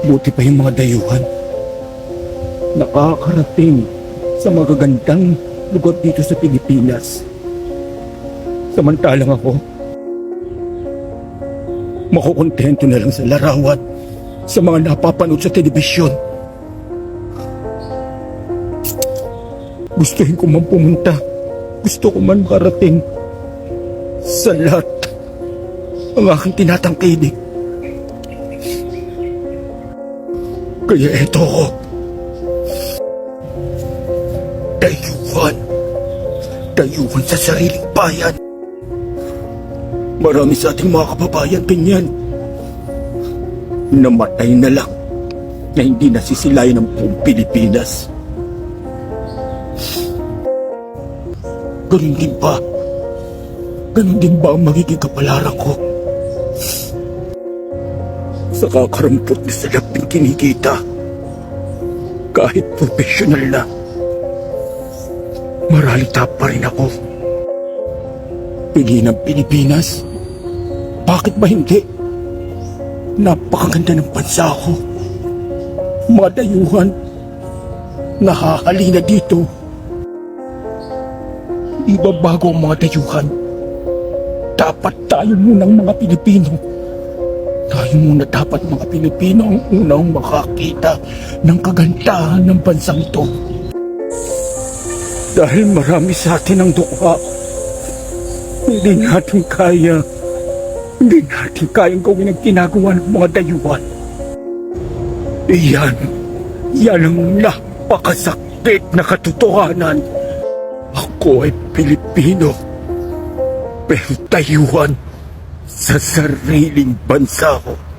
Mabuti pa yung mga dayuhan. Nakakarating sa magagandang lugar dito sa Pilipinas. Samantalang ako, makukontento na lang sa larawan sa mga napapanood sa telebisyon. Gustuhin ko man pumunta. Gusto ko man makarating sa lahat ang aking tinatangkilik. Kaya eto ako. Dayuhan. Dayuhan sa sariling bayan. Marami sa ating mga kababayan ganyan. Namatay na lang na hindi nasisilayan ng buong Pilipinas. Ganun din ba? Ganun din ba ang magiging kapalaran ko? Sa kakarampot na salap ng kinikita, kahit profesional na, maralita pa rin ako. Pili ng Pilipinas? Bakit ba hindi? Napakaganda ng bansa ko. Mga dayuhan, nahahalina dito. Di ba bago ang mga dayuhan? Dapat tayo munang mga Pilipino. Tayo muna dapat mga Pilipino ang unang makakita ng kagandahan ng bansang ito. Dahil marami sa atin ang dukha, hindi natin kaya, hindi natin kayang gawin ang ginagawa ng mga dayuhan. Iyan, yan ang napakasakit na katotohanan. Ako ay Pilipino, pero dayuhan sa sariling bansa ko.